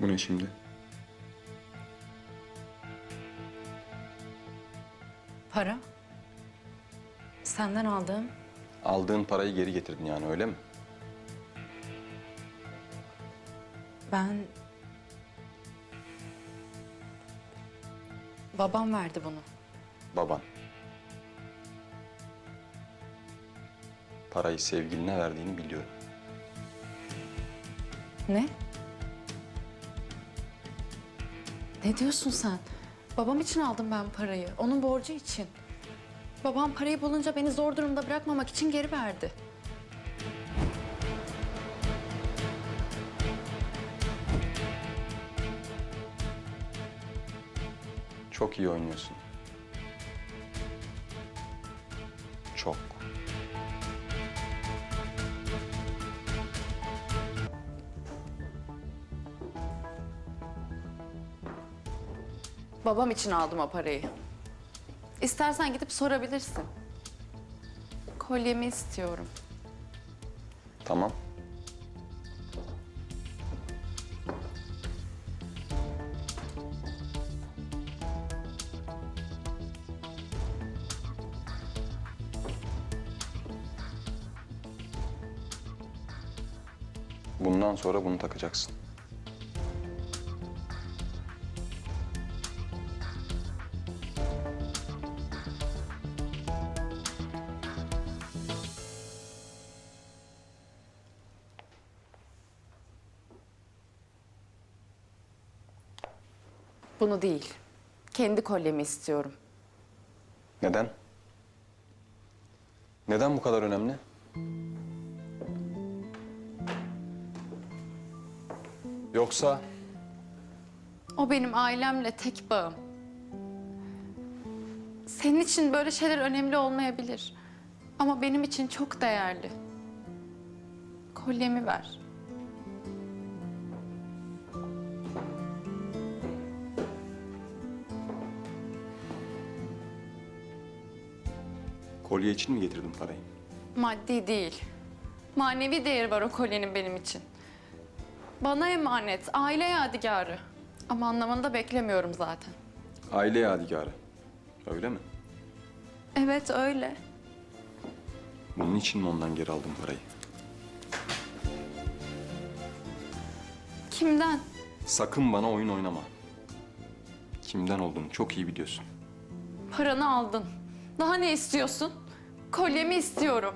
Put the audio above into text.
Bu ne şimdi? Para. Senden aldığım. Aldığın parayı geri getirdin yani öyle mi? Ben... Babam verdi bunu. Baban. Parayı sevgiline verdiğini biliyorum. Ne? Ne diyorsun sen? Babam için aldım ben parayı. Onun borcu için. Babam parayı bulunca beni zor durumda bırakmamak için geri verdi. Çok iyi oynuyorsun. Çok. Babam için aldım o parayı. İstersen gidip sorabilirsin. Kolyemi istiyorum. Tamam. Bundan sonra bunu takacaksın. Bunu değil. Kendi kolyemi istiyorum. Neden? Neden bu kadar önemli? Yoksa O benim ailemle tek bağım. Senin için böyle şeyler önemli olmayabilir. Ama benim için çok değerli. Kolyemi ver. Kolye için mi getirdin parayı? Maddi değil. Manevi değeri var o kolyenin benim için. Bana emanet, aile yadigarı. Ama anlamını da beklemiyorum zaten. Aile yadigarı. Öyle mi? Evet öyle. Bunun için mi ondan geri aldın parayı? Kimden? Sakın bana oyun oynama. Kimden olduğunu çok iyi biliyorsun. Paranı aldın. Daha ne istiyorsun? Kolyemi istiyorum.